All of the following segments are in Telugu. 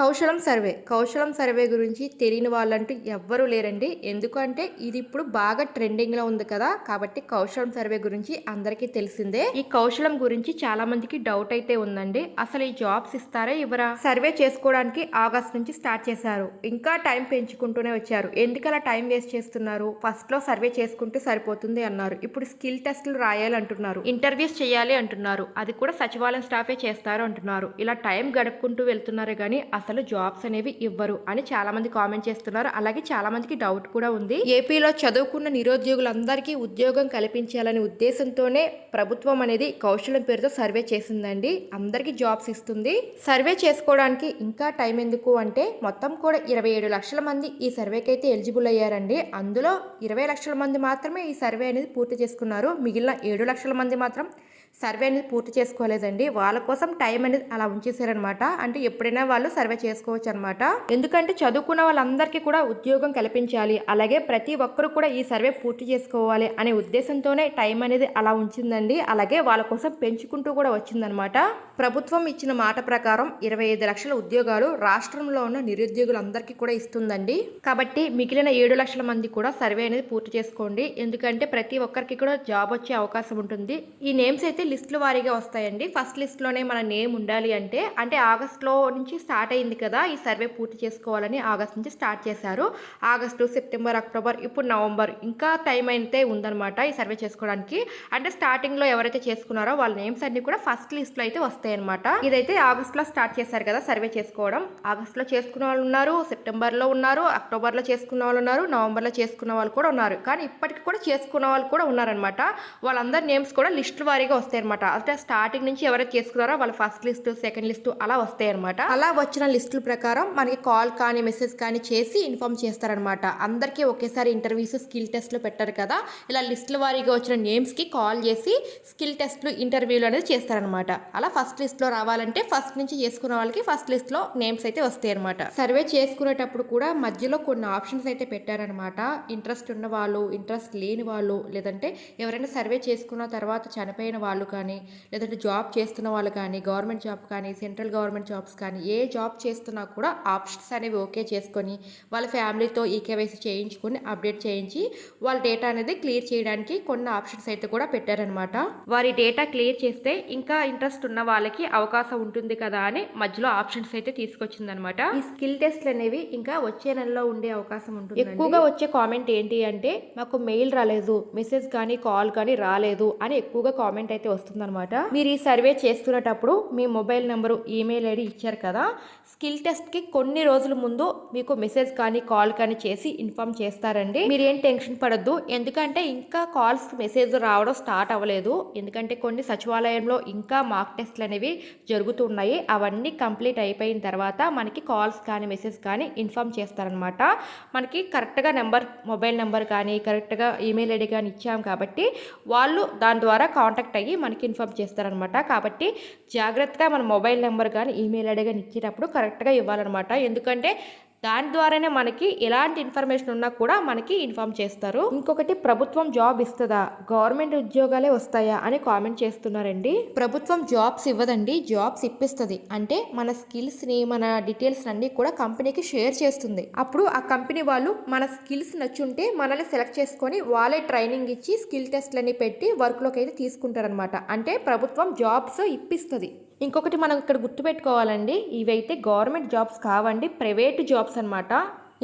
కౌశలం సర్వే. కౌశలం సర్వే గురించి తెలియని వాళ్ళంటూ ఎవ్వరూ లేరండి. ఎందుకంటే ఇది ఇప్పుడు బాగా ట్రెండింగ్లో ఉంది కదా. కాబట్టి కౌశలం సర్వే గురించి అందరికీ తెలిసిందే. ఈ కౌశలం గురించి చాలా మందికి డౌట్ అయితే ఉందండి. అసలు ఈ జాబ్స్ ఇస్తారా ఇవ్వరా? సర్వే చేసుకోవడానికి ఆగస్ట్ నుంచి స్టార్ట్ చేశారు. ఇంకా టైం పెంచుకుంటూనే వచ్చారు. ఎందుకలా టైం వేస్ట్ చేస్తున్నారు? ఫస్ట్లో సర్వే చేసుకుంటే సరిపోతుంది అన్నారు. ఇప్పుడు స్కిల్ టెస్టులు రాయాలి అంటున్నారు ఇంటర్వ్యూస్ చేయాలి అంటున్నారు. అది కూడా సచివాలయం స్టాఫే చేస్తారు అంటున్నారు. ఇలా టైం గడుపుకుంటూ వెళ్తున్నారు కానీ అసలు జాబ్స్ అనేవి ఇవ్వరు అని చాలా మంది కామెంట్ చేస్తున్నారు. అలాగే చాలా మందికి డౌట్ కూడా ఉంది. ఏపీలో చదువుకున్న నిరుద్యోగులందరికీ ఉద్యోగం కల్పించాలనే ఉద్దేశంతోనే ప్రభుత్వం అనేది కౌశలం పేరుతో సర్వే చేసిందండి. అందరికీ జాబ్స్ ఇస్తుంది. సర్వే చేసుకోవడానికి ఇంకా టైం ఎందుకు అంటే మొత్తం కూడా ఇరవై ఏడు లక్షల మంది ఈ సర్వేకి అయితే ఎలిజిబుల్ అయ్యారండి. అందులో ఇరవై లక్షల మంది మాత్రమే ఈ సర్వే అనేది పూర్తి చేసుకున్నారు. మిగిలిన ఏడు లక్షల మంది మాత్రం సర్వే అనేది పూర్తి చేసుకోలేదండి. వాళ్ళ కోసం టైం అనేది అలా ఉంచేసారనమాట అంటే ఎప్పుడైనా వాళ్ళు సర్వే చేసుకోవచ్చు అనమాట ఎందుకంటే చదువుకున్న వాళ్ళందరికీ కూడా ఉద్యోగం కల్పించాలి. అలాగే ప్రతి ఒక్కరు కూడా ఈ సర్వే పూర్తి చేసుకోవాలి అనే ఉద్దేశంతోనే టైం అనేది అలా ఉంచిందండి. అలాగే వాళ్ళ కోసం పెంచుకుంటూ కూడా వచ్చిందనమాట. ప్రభుత్వం ఇచ్చిన మాట ప్రకారం ఇరవై ఐదు లక్షల ఉద్యోగాలు రాష్ట్రంలో ఉన్న నిరుద్యోగులందరికీ కూడా ఇస్తుందండి. కాబట్టి మిగిలిన ఏడు లక్షల మంది కూడా సర్వే అనేది పూర్తి చేసుకోండి. ఎందుకంటే ప్రతి ఒక్కరికి కూడా జాబ్ వచ్చే అవకాశం ఉంటుంది. ఈ నేమ్స్ అయితే లిస్టుల వారీగా వస్తాయండి. ఫస్ట్ లిస్ట్లోనే మన నేమ్ ఉండాలి అంటే అంటే ఆగస్ట్లో నుంచి స్టార్ట్ అయింది కదా ఈ సర్వే పూర్తి చేసుకోవాలని ఆగస్ట్ నుంచి స్టార్ట్ చేశారు. ఆగస్టు సెప్టెంబర్ అక్టోబర్ ఇప్పుడు నవంబర్ ఇంకా టైం అయితే ఉందన్నమాట ఈ సర్వే చేసుకోవడానికి. అంటే స్టార్టింగ్లో ఎవరైతే చేసుకున్నారో వాళ్ళ నేమ్స్ అన్నీ కూడా ఫస్ట్ లిస్ట్లో అయితే వస్తాయన్నమాట. ఇదైతే ఆగస్ట్లో స్టార్ట్ చేశారు కదా సర్వే చేసుకోవడం. ఆగస్ట్లో చేసుకున్న వాళ్ళు ఉన్నారు సెప్టెంబర్లో ఉన్నారు అక్టోబర్లో చేసుకున్న వాళ్ళు ఉన్నారు నవంబర్లో చేసుకున్న వాళ్ళు కూడా ఉన్నారు. కానీ ఇప్పటికి కూడా చేసుకున్న వాళ్ళు కూడా ఉన్నారనమాట వాళ్ళందరి నేమ్స్ కూడా లిస్టుల వారీగా వస్తాయి అనమాట అంటే స్టార్టింగ్ నుంచి ఎవరైతే చేసుకున్నారో వాళ్ళ ఫస్ట్ లిస్ట్ సెకండ్ లిస్ట్ అలా వస్తాయి అనమాట అలా వచ్చిన లిస్టుల ప్రకారం మనకి కాల్ కానీ మెసేజ్ కానీ చేసి ఇన్ఫామ్ చేస్తారనమాట అందరికీ ఒకేసారి ఇంటర్వ్యూస్ స్కిల్ టెస్ట్లు పెట్టారు కదా. ఇలా లిస్టుల వారీగా వచ్చిన నేమ్స్కి కాల్ చేసి స్కిల్ టెస్ట్లు ఇంటర్వ్యూలు అనేది చేస్తారనమాట అలా ఫస్ట్ లిస్ట్లో రావాలంటే ఫస్ట్ నుంచి చేసుకున్న వాళ్ళకి ఫస్ట్ లిస్ట్లో నేమ్స్ అయితే వస్తాయి అనమాట సర్వే చేసుకునేటప్పుడు కూడా మధ్యలో కొన్ని ఆప్షన్స్ అయితే పెట్టారనమాట ఇంట్రెస్ట్ ఉన్న వాళ్ళు ఇంట్రెస్ట్ లేని వాళ్ళు లేదంటే ఎవరైనా సర్వే చేసుకున్న తర్వాత చనిపోయిన వాళ్ళు కానీ లేదంటే జాబ్ చేస్తున్న వాళ్ళు కానీ గవర్నమెంట్ జాబ్ కానీ సెంట్రల్ గవర్నమెంట్ జాబ్స్ కానీ ఏ జాబ్ చేస్తున్నా కూడా ఆప్షన్స్ అనేవి ఓకే చేసుకొని వాళ్ళ ఫ్యామిలీతో ఈకేవైసీ చేయించుకొని అప్డేట్ చేయించి వాళ్ళ డేటా అనేది క్లియర్ చేయడానికి కొన్ని ఆప్షన్స్ అయితే కూడా పెట్టారనమాట వారి డేటా క్లియర్ చేస్తే ఇంకా ఇంట్రెస్ట్ ఉన్న వాళ్ళకి అవకాశం ఉంటుంది కదా అని మధ్యలో ఆప్షన్స్ అయితే తీసుకొచ్చిందనమాట ఈ స్కిల్ టెస్ట్లు అనేవి ఇంకా వచ్చే నెలలో ఉండే అవకాశం ఉంటుంది ఎక్కువగా వచ్చే కామెంట్ ఏంటి అంటే మాకు మెయిల్ రాలేదు మెసేజ్ కానీ కాల్ కానీ రాలేదు అని ఎక్కువగా కామెంట్ అయితే వస్తుందనమాట మీరు ఈ సర్వే చేస్తున్నటప్పుడు మీ మొబైల్ నెంబరు ఈమెయిల్ ఐడి ఇచ్చారు కదా. స్కిల్ టెస్ట్కి కొన్ని రోజుల ముందు మీకు మెసేజ్ కానీ కాల్ కానీ చేసి ఇన్ఫామ్ చేస్తారండి. మీరేం టెన్షన్ పడద్దు. ఎందుకంటే ఇంకా కాల్స్ మెసేజ్ రావడం స్టార్ట్ అవ్వలేదు. ఎందుకంటే కొన్ని సచివాలయంలో ఇంకా మాక్ టెస్ట్లు అనేవి జరుగుతున్నాయి అవన్నీ కంప్లీట్ అయిపోయిన తర్వాత మనకి కాల్స్ కానీ మెసేజ్ కానీ ఇన్ఫామ్ చేస్తారనమాట మనకి కరెక్ట్గా నెంబర్ మొబైల్ నెంబర్ కానీ కరెక్ట్గా ఈమెయిల్ ఐడి కానీ ఇచ్చాం కాబట్టి వాళ్ళు దాని ద్వారా కాంటాక్ట్ అయ్యి మనకి ఇన్ఫామ్ చేస్తారనమాట. కాబట్టి జాగ్రత్తగా మన మొబైల్ నెంబర్ కానీ ఈమెయిల్ ఐడి కానీ ఇచ్చేటప్పుడు కరెక్ట్గా ఇవ్వాలన్నమాట ఎందుకంటే దాని ద్వారానే మనకి ఎలాంటి ఇన్ఫర్మేషన్ ఉన్నా కూడా మనకి ఇన్ఫామ్ చేస్తారు. ఇంకొకటి ప్రభుత్వం జాబ్ ఇస్తుందా? గవర్నమెంట్ ఉద్యోగాలే వస్తాయా అని కామెంట్ చేస్తున్నారండి. ప్రభుత్వం జాబ్స్ ఇవ్వదండి జాబ్స్ ఇప్పిస్తుంది. అంటే మన స్కిల్స్ని మన డీటెయిల్స్ అన్ని కూడా కంపెనీకి షేర్ చేస్తుంది. అప్పుడు ఆ కంపెనీ వాళ్ళు మన స్కిల్స్ నచ్చుంటే మనల్ని సెలెక్ట్ చేసుకొని వాళ్ళే ట్రైనింగ్ ఇచ్చి స్కిల్ టెస్ట్లని పెట్టి వర్క్లోకి అయితే తీసుకుంటారనమాట అంటే ప్రభుత్వం జాబ్స్ ఇప్పిస్తుంది. ఇంకొకటి మనం ఇక్కడ గుర్తుపెట్టుకోవాలండి. ఇవైతే గవర్నమెంట్ జాబ్స్ కావండి ప్రైవేట్ జాబ్స్ అన్నమాట.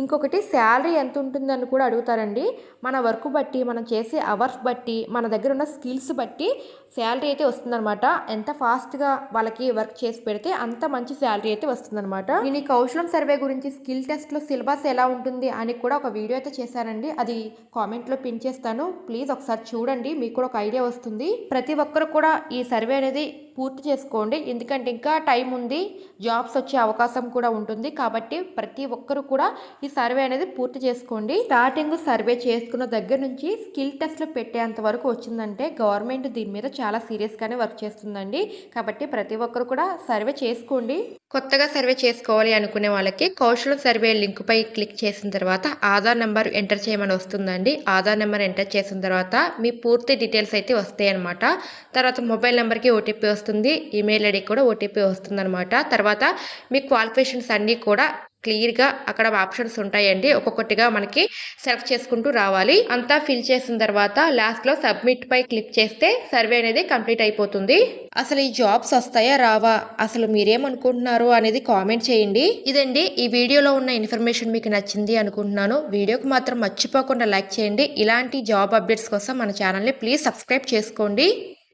ఇంకొకటి శాలరీ ఎంత ఉంటుందని కూడా అడుగుతారండి. మన వర్క్ బట్టి మనం చేసే అవర్స్ బట్టి మన దగ్గర ఉన్న స్కిల్స్ బట్టి శాలరీ అయితే వస్తుందన్నమాట. ఎంత ఫాస్ట్గా వాళ్ళకి వర్క్ చేసి పెడితే అంత మంచి శాలరీ అయితే వస్తుందన్నమాట. నేను ఈ కౌశలం సర్వే గురించి స్కిల్ టెస్ట్లో సిలబస్ ఎలా ఉంటుంది అని కూడా ఒక వీడియో అయితే చేశానండి అది కామెంట్లో పిన్ చేస్తాను. ప్లీజ్ ఒకసారి చూడండి మీకు కూడా ఒక ఐడియా వస్తుంది. ప్రతి ఒక్కరు కూడా ఈ సర్వే అనేది పూర్తి చేసుకోండి. ఎందుకంటే ఇంకా టైం ఉంది జాబ్స్ వచ్చే అవకాశం కూడా ఉంటుంది. కాబట్టి ప్రతి ఒక్కరు కూడా ఈ సర్వే అనేది పూర్తి చేసుకోండి. స్టార్టింగ్ సర్వే చేసుకున్న దగ్గర నుంచి స్కిల్ టెస్ట్లు పెట్టేంత వరకు వచ్చిందంటే గవర్నమెంట్ దీని మీద చాలా సీరియస్గానే వర్క్ చేస్తుందండి. కాబట్టి ప్రతి ఒక్కరు కూడా సర్వే చేసుకోండి. కొత్తగా సర్వే చేసుకోవాలి అనుకునే వాళ్ళకి కౌశల సర్వే లింక్ పై క్లిక్ చేసిన తర్వాత ఆధార్ నెంబర్ ఎంటర్ చేయమని వస్తుందండి. ఆధార్ నెంబర్ ఎంటర్ చేసిన తర్వాత మీ పూర్తి డీటెయిల్స్ అయితే వస్తాయి అనమాట తర్వాత మొబైల్ నెంబర్కి ఓటీపీ వస్తుంది. ఈమెయిల్ ఐడి కూడా ఓటీపీ వస్తుంది అనమాట తర్వాత మీ క్వాలిఫికేషన్స్ అన్నీ కూడా క్లియర్గా అక్కడ ఆప్షన్స్ ఉంటాయండి. ఒక్కొక్కటిగా మనకి సెలెక్ట్ చేసుకుంటూ రావాలి. అంతా ఫిల్ చేసిన తర్వాత లాస్ట్లో సబ్మిట్ పై క్లిక్ చేస్తే సర్వే అనేది కంప్లీట్ అయిపోతుంది. అసలు ఈ జాబ్స్ వస్తాయా రావా? అసలు మీరేమనుకుంటున్నారు అనేది కామెంట్ చేయండి. ఇదండి ఈ వీడియోలో ఉన్న ఇన్ఫర్మేషన్ మీకు నచ్చింది అనుకుంటున్నాను. వీడియోకి మాత్రం మర్చిపోకుండా లైక్ చేయండి. ఇలాంటి జాబ్ అప్డేట్స్ కోసం మన ఛానల్ని ప్లీజ్ సబ్స్క్రైబ్ చేసుకోండి.